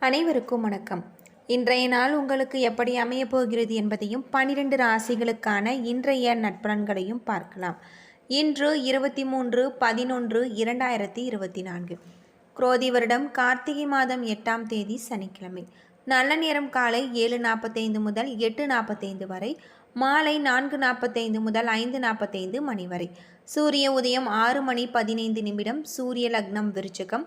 அனைவருக்கும் வணக்கம். இன்றைய நாள் உங்களுக்கு எப்படி அமையப் போகிறது என்பதையும் பனிரெண்டு ராசிகளுக்கான இன்றைய நட்பலன்களையும் பார்க்கலாம். இன்று இருபத்தி மூன்று பதினொன்று இரண்டாயிரத்தி இருபத்தி நான்கு. குரோதி வருடம் கார்த்திகை மாதம் எட்டாம் தேதி சனிக்கிழமை. நல்ல நேரம் காலை ஏழு நாற்பத்தைந்து முதல் எட்டு நாற்பத்தைந்து வரை மாலை நான்கு நாற்பத்தைந்து முதல் ஐந்து நாற்பத்தைந்து மணி வரை. சூரிய உதயம் ஆறு மணி பதினைந்து நிமிடம் சூரிய லக்னம் விருச்சகம்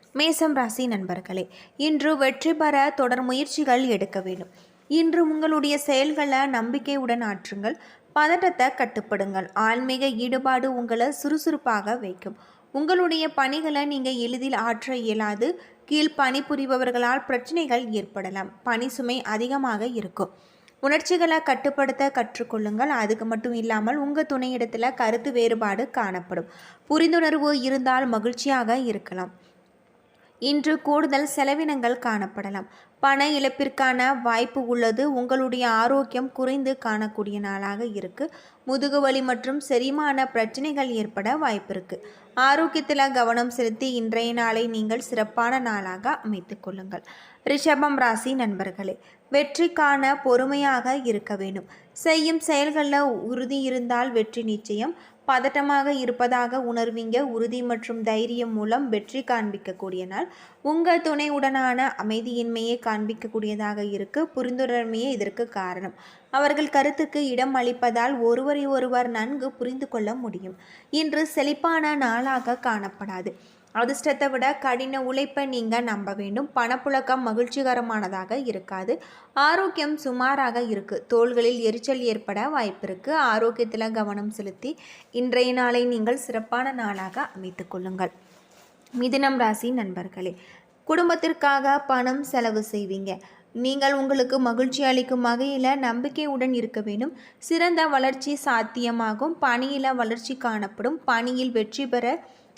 மேசம் ராசி நண்பர்களே இன்று வெற்றி பெற தொடர் முயற்சிகள் எடுக்க வேண்டும். இன்று உங்களுடைய செயல்களை நம்பிக்கையுடன் ஆற்றுங்கள். பதட்டத்தை கட்டுப்படுங்கள். ஆன்மீக ஈடுபாடு உங்களை சுறுசுறுப்பாக வைக்கும். உங்களுடைய பணிகளை நீங்கள் எளிதில் ஆற்ற இயலாது. கீழ் பணிபுரிபவர்களால் பிரச்சனைகள் ஏற்படலாம். பணி சுமை அதிகமாக இருக்கும். உணர்ச்சிகளை கட்டுப்படுத்த கற்றுக்கொள்ளுங்கள். அதுக்கு மட்டும் இல்லாமல் உங்கள் துணையிடத்தில் கருத்து வேறுபாடு காணப்படும். புரிந்துணர்வு இருந்தால் மகிழ்ச்சியாக இருக்கலாம். இன்று கூடுதல் செலவினங்கள் காணப்படலாம். பண இழப்பிற்கான வாய்ப்பு உள்ளது. உங்களுடைய ஆரோக்கியம் குறைந்து காணக்கூடிய நாளாக இருக்கு. முதுகுவலி மற்றும் செரிமான பிரச்சனைகள் ஏற்பட வாய்ப்பு இருக்கு ஆரோக்கியத்தில் கவனம் செலுத்தி இன்றைய நாளை நீங்கள் சிறப்பான நாளாக அமைத்து கொள்ளுங்கள். ரிஷபம் ராசி நண்பர்களே வெற்றிக்கான பொறுமையாக இருக்க வேண்டும். செய்யும் செயல்களில் உறுதி இருந்தால் வெற்றி நிச்சயம். பதட்டமாக இருப்பதாக உணர்வீங்க. உறுதி மற்றும் தைரியம் மூலம் வெற்றி காண்பிக்கக்கூடிய நாள். உங்கள் துணையுடனான அமைதியின்மையை காண்பிக்கக்கூடியதாக இருக்கு. புரிந்துணர்மையே இதற்கு காரணம். அவர்கள் கருத்துக்கு இடம் அளிப்பதால் ஒருவரை ஒருவர் நன்கு புரிந்து கொள்ள முடியும். இன்று செழிப்பான நாளாக காணப்படாது. அதிர்ஷ்டத்தை விட கடின உழைப்பை நீங்கள் நம்ப வேண்டும். பணப்புழக்கம் மகிழ்ச்சிகரமானதாக இருக்காது. ஆரோக்கியம் சுமாராக இருக்குது தோள்களில் எரிச்சல் ஏற்பட வாய்ப்பு இருக்குது ஆரோக்கியத்தில் கவனம் செலுத்தி இன்றைய நாளை நீங்கள் சிறப்பான நாளாக அமைத்து கொள்ளுங்கள். மிதுனம் ராசி நண்பர்களே குடும்பத்திற்காக பணம் செலவு செய்வீங்க. நீங்கள் உங்களுக்கு மகிழ்ச்சி அளிக்கும் வகையில் நம்பிக்கையுடன் இருக்க வேண்டும். சிறந்த வளர்ச்சி சாத்தியமாகும். பணியில் வளர்ச்சி காணப்படும். பணியில் வெற்றி பெற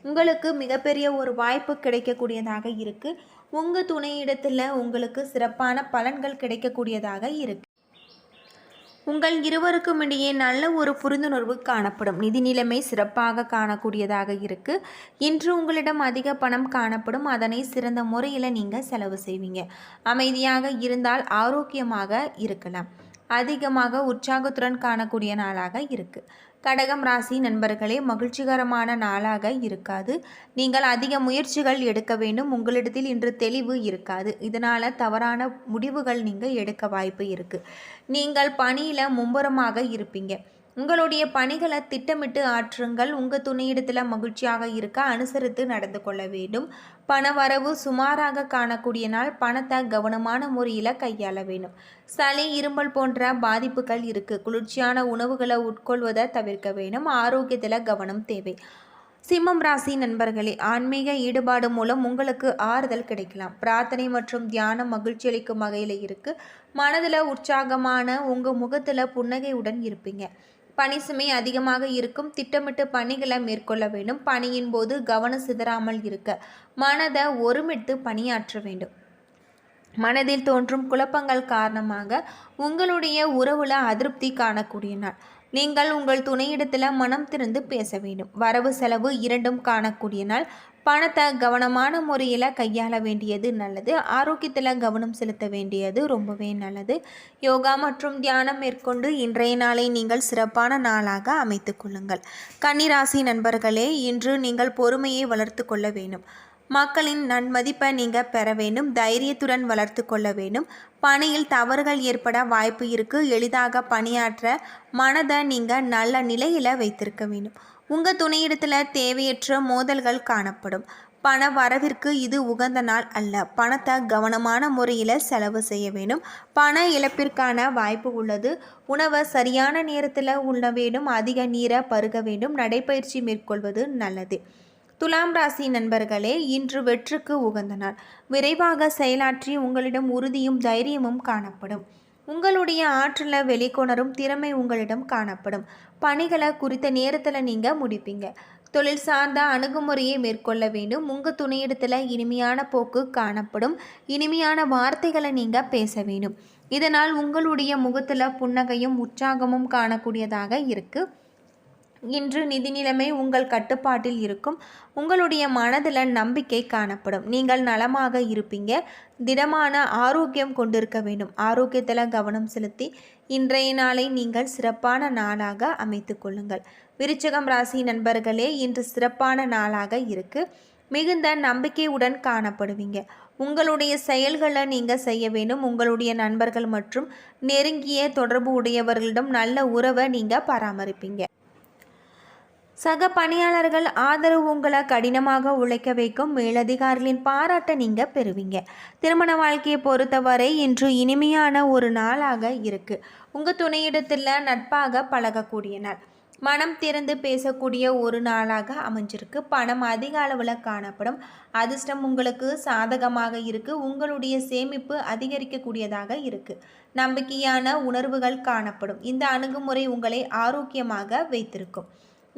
உங்களுக்கு மிகப்பெரிய ஒரு வாய்ப்பு கிடைக்கக்கூடியதாக இருக்குது உங்கள் துணையிடத்தில் உங்களுக்கு சிறப்பான பலன்கள் கிடைக்கக்கூடியதாக இருக்கு. உங்கள் இருவருக்கும் இடையே நல்ல ஒரு புரிந்துணர்வு காணப்படும். நிதி நிலைமை சிறப்பாக காணக்கூடியதாக இருக்கு. இன்று உங்களிடம் அதிக பணம் காணப்படும். அதனை சிறந்த முறையில் நீங்கள் செலவு செய்வீங்க. அமைதியாக இருந்தால் ஆரோக்கியமாக இருக்கலாம். அதிகமாக உற்சாகத்துடன் காணக்கூடிய நாளாக இருக்குது கடகம் ராசி நண்பர்களே மகிழ்ச்சிகரமான நாளாக இருக்காது. நீங்கள் அதிக முயற்சிகள் எடுக்க வேண்டும். உங்களிடத்தில் இன்று தெளிவு இருக்காது. இதனால் தவறான முடிவுகள் நீங்கள் எடுக்க வாய்ப்பு இருக்குது நீங்கள் பணியில் மும்புறமாக இருப்பீங்க. உங்களுடைய பணிகளை திட்டமிட்டு ஆற்றுங்கள். உங்கள் துணையிடத்தில் மகிழ்ச்சியாக இருக்க அனுசரித்து நடந்து கொள்ள வேண்டும். பண வரவு சுமாராக காணக்கூடிய நாள் பணத்தை கவனமான முறையில் கையாள வேண்டும். சளி இரும்பல் போன்ற பாதிப்புகள் இருக்குது குளிர்ச்சியான உணவுகளை உட்கொள்வதை தவிர்க்க வேண்டும். ஆரோக்கியத்தில் கவனம் தேவை. சிம்மம் ராசி நண்பர்களே ஆன்மீக ஈடுபாடு மூலம் உங்களுக்கு ஆறுதல் கிடைக்கலாம். பிரார்த்தனை மற்றும் தியானம் மகிழ்ச்சி அளிக்கும் வகையில் இருக்குது மனதில் உற்சாகமான உங்கள் முகத்தில் புன்னகையுடன் இருப்பீங்க. பணி சுமை அதிகமாக இருக்கும். திட்டமிட்டு பணிகளை மேற்கொள்ள வேண்டும். பணியின் போது கவனம் சிதறாமல் இருக்க. மனதை ஒருமித்து பணியாற்ற வேண்டும். மனதில் தோன்றும் குழப்பங்கள் காரணமாக உங்களுடைய உறவுல அதிருப்தி காணக்கூடிய நாள். நீங்கள் உங்கள் துணையிடத்தில் மனம் திறந்து பேச வேண்டும். வரவு செலவு இரண்டும் காணக்கூடிய நாள். பணத்தை கவனமான முறையில் கையாள வேண்டியது நல்லது. ஆரோக்கியத்தில் கவனம் செலுத்த வேண்டியது ரொம்பவே நல்லது. யோகா மற்றும் தியானம் மேற்கொண்டு இன்றைய நாளை நீங்கள் சிறப்பான நாளாக அமைத்து கொள்ளுங்கள். கன்னிராசி நண்பர்களே இன்று நீங்கள் பொறுமையை வளர்த்து கொள்ள வேண்டும். மக்களின் நன்மதிப்பை நீங்கள் பெற வேண்டும் தைரியத்துடன் வளர்த்து கொள்ள வேண்டும். பணியில் தவறுகள் ஏற்பட வாய்ப்பு இருக்குது எளிதாக பணியாற்ற மனதை நீங்கள் நல்ல நிலையில் வைத்திருக்க வேண்டும். உங்கள் துணையிடத்தில் தேவையற்ற மோதல்கள் காணப்படும். பண வரவிற்கு இது உகந்த நாள் அல்ல. பணத்தை கவனமான முறையில் செலவு செய்ய வேண்டும். பண இழப்பிற்கான வாய்ப்பு உள்ளது. உணவை சரியான நேரத்தில் உண்ண வேண்டும். அதிக நீரை பருக வேண்டும். நடைப்பயிற்சி மேற்கொள்வது நல்லது. துலாம் ராசி நண்பர்களே இன்று வெற்றுக்கு உகந்த நாள் விரைவாக செயலாற்றி உங்களிடம் உறுதியும் தைரியமும் காணப்படும். உங்களுடைய ஆற்றலை வெளிக்கொணரும் திறமை உங்களிடம் காணப்படும். பணிகளை குறித்த நேரத்தில் நீங்கள் முடிப்பீங்க. தொழில் சார்ந்த அணுகுமுறையை மேற்கொள்ள வேண்டும். உங்கள் துணையிடத்தில் இனிமையான போக்கு காணப்படும். இனிமையான வார்த்தைகளை நீங்கள் பேச வேண்டும். இதனால் உங்களுடைய முகத்தில் புன்னகையும் உற்சாகமும் காணக்கூடியதாக இருக்குது இன்று நிதி நிலைமை உங்கள் கட்டுப்பாட்டில் இருக்கும். உங்களுடைய மனதில் நம்பிக்கை காணப்படும். நீங்கள் நலமாக இருப்பீங்க. திடமான ஆரோக்கியம் கொண்டிருக்க வேண்டும். ஆரோக்கியத்தில் கவனம் செலுத்தி இன்றைய நாளை நீங்கள் சிறப்பான நாளாக அமைத்து கொள்ளுங்கள். விருச்சகம் ராசி நண்பர்களே இன்று சிறப்பான நாளாக இருக்குது மிகுந்த நம்பிக்கையுடன் காணப்படுவீங்க. உங்களுடைய செயல்களை நீங்கள் செய்ய வேண்டும். உங்களுடைய நண்பர்கள் மற்றும் நெருங்கிய தொடர்பு உடையவர்களிடம் நல்ல உறவை நீங்கள் பராமரிப்பீங்க. சக பணியாளர்கள் ஆதரவு உங்களை கடினமாக உழைக்க வைக்கும் மேலதிகாரிகளின் பாராட்டை நீங்கள் பெறுவீங்க. திருமண வாழ்க்கையை பொறுத்தவரை இன்று இனிமையான ஒரு நாளாக இருக்குது உங்கள் துணையிடத்தில் நட்பாக பழகக்கூடிய நாள். மனம் திறந்து பேசக்கூடிய ஒரு நாளாக அமைஞ்சிருக்கு. பணம் அதிக அளவில் காணப்படும். அதிர்ஷ்டம் உங்களுக்கு சாதகமாக இருக்குது உங்களுடைய சேமிப்பு அதிகரிக்கக்கூடியதாக இருக்குது நம்பிக்கையான உணர்வுகள் காணப்படும். இந்த அணுகுமுறை உங்களை ஆரோக்கியமாக வைத்திருக்கும்.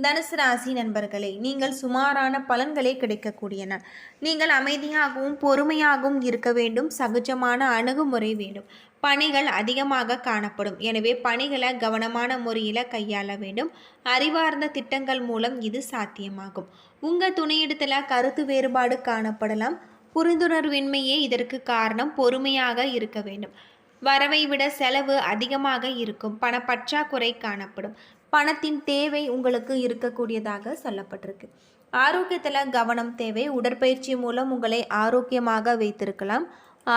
தனுசு ராசி நண்பர்களே நீங்கள் சுமாரான பலன்களே கிடைக்கக்கூடியன. நீங்கள் அமைதியாகவும் பொறுமையாகவும் இருக்க வேண்டும். சகஜமான அணுகுமுறை வேண்டும். பணிகள் அதிகமாக காணப்படும். எனவே பணிகளை கவனமான முறையில் கையாள வேண்டும். அறிவார்ந்த திட்டங்கள் மூலம் இது சாத்தியமாகும். உங்கள் துணையிடத்தில் கருத்து வேறுபாடு காணப்படலாம். புரிந்துணர்வின்மையே இதற்கு காரணம். பொறுமையாக இருக்க வேண்டும். வரவை விட செலவு அதிகமாக இருக்கும். பணப்பற்றாக்குறை காணப்படும். பணத்தின் தேவை உங்களுக்கு இருக்கக்கூடியதாக சொல்லப்பட்டிருக்கு. ஆரோக்கியத்தில் கவனம் தேவை. உடற்பயிற்சி மூலம் உங்களை ஆரோக்கியமாக வைத்திருக்கலாம்.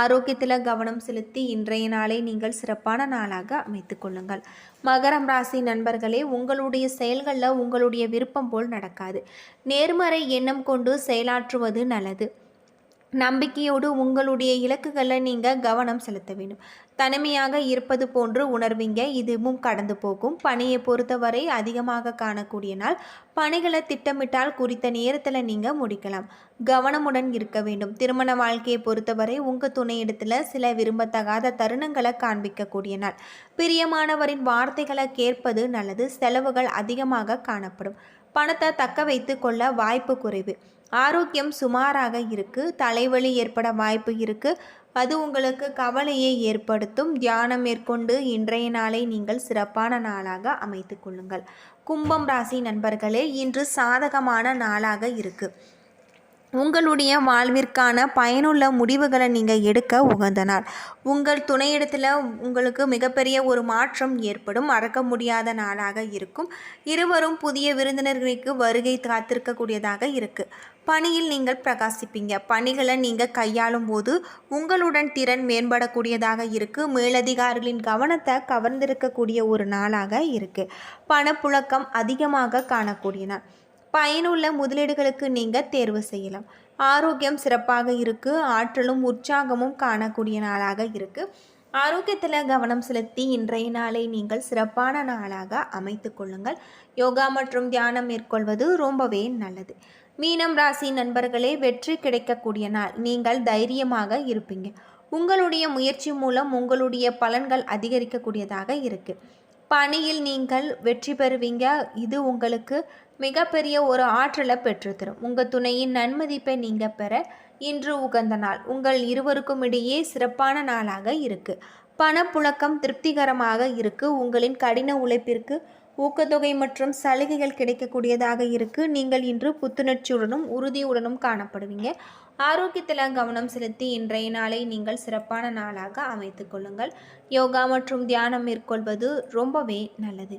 ஆரோக்கியத்தில் கவனம் செலுத்தி இன்றைய நாளை நீங்கள் சிறப்பான நாளாக அமைத்து கொள்ளுங்கள். மகரம் ராசி நண்பர்களே உங்களுடைய செயல்களில் உங்களுடைய விருப்பம் போல் நடக்காது. நேர்மறை எண்ணம் கொண்டு செயலாற்றுவது நல்லது. நம்பிக்கையோடு உங்களுடைய இலக்குகளில் நீங்கள் கவனம் செலுத்த வேண்டும். தனிமையாக இருப்பது போன்று உணர்வீங்க. இதுவும் கடந்து போகும். பணியை பொறுத்தவரை அதிகமாக காணக்கூடிய நாள். பணிகளை திட்டமிட்டால் குறித்த நேரத்தில் நீங்கள் முடிக்கலாம். கவனமுடன் இருக்க வேண்டும். திருமண வாழ்க்கையை பொறுத்தவரை உங்கள் துணையிடத்தில் சில விரும்பத்தகாத தருணங்களை காண்பிக்கக்கூடிய நாள். பிரியமானவரின் வார்த்தைகளை கேட்பது நல்லது. செலவுகள் அதிகமாக காணப்படும். பணத்தை தக்க வைத்து கொள்ள வாய்ப்பு குறைவு. ஆரோக்கியம் சுமாராக இருக்குது தலைவலி ஏற்பட வாய்ப்பு இருக்குது அது உங்களுக்கு கவலையை ஏற்படுத்தும். தியானம் மேற்கொண்டு இன்றைய நாளை நீங்கள் சிறப்பான நாளாக அமைத்து கொள்ளுங்கள். கும்பம் ராசி நண்பர்களே இன்று சாதகமான நாளாக இருக்குது உங்களுடைய வாழ்விற்கான பயனுள்ள முடிவுகளை நீங்கள் எடுக்க உகந்த நாள் உங்கள் துணையிடத்தில் உங்களுக்கு மிகப்பெரிய ஒரு மாற்றம் ஏற்படும். மறக்க முடியாத நாளாக இருக்கும். இருவரும் புதிய விருந்தினர்களுக்கு வருகை காத்திருக்கக்கூடியதாக இருக்குது பணியில் நீங்கள் பிரகாசிப்பீங்க. பணிகளை நீங்கள் கையாளும் போது உங்களுடன் திறன் மேம்படக்கூடியதாக இருக்குது மேலதிகாரிகளின் கவனத்தை கவர்ந்திருக்கக்கூடிய ஒரு நாளாக இருக்குது பணப்புழக்கம் அதிகமாக காணக்கூடிய நாள் பயனுள்ள முதலீடுகளுக்கு நீங்கள் தேர்வு செய்யலாம். ஆரோக்கியம் சிறப்பாக இருக்குது ஆற்றலும் உற்சாகமும் காணக்கூடிய நாளாக இருக்குது ஆரோக்கியத்தில் கவனம் செலுத்தி இன்றைய நாளை நீங்கள் சிறப்பான நாளாக அமைத்து கொள்ளுங்கள். யோகா மற்றும் தியானம் மேற்கொள்வது ரொம்பவே நல்லது. மீனம் ராசி நண்பர்களே வெற்றி கிடைக்கக்கூடிய நாள். நீங்கள் தைரியமாக இருப்பீங்க. உங்களுடைய முயற்சி மூலம் உங்களுடைய பலன்கள் அதிகரிக்கக்கூடியதாக இருக்குது பணியில் நீங்கள் வெற்றி பெறுவீங்க. இது உங்களுக்கு மிகப்பெரிய ஒரு ஆற்றலை பெற்றுத்தரும். உங்கள் துணையின் நன்மதிப்பை நீங்கள் பெற இன்று உகந்த நாள். உங்கள் இருவருக்கும் இடையே சிறப்பான நாளாக இருக்குது பணப்புழக்கம் திருப்திகரமாக இருக்குது உங்களின் கடின உழைப்பிற்கு ஊக்கத்தொகை மற்றும் சலுகைகள் கிடைக்கக்கூடியதாக இருக்குது நீங்கள் இன்று புத்துணர்ச்சியுடனும் உறுதியுடனும் காணப்படுவீங்க. ஆரோக்கியத்தில் கவனம் செலுத்தி இன்றைய நாளை நீங்கள் சிறப்பான நாளாக அமைத்து கொள்ளுங்கள். யோகா மற்றும் தியானம் மேற்கொள்வது ரொம்பவே நல்லது.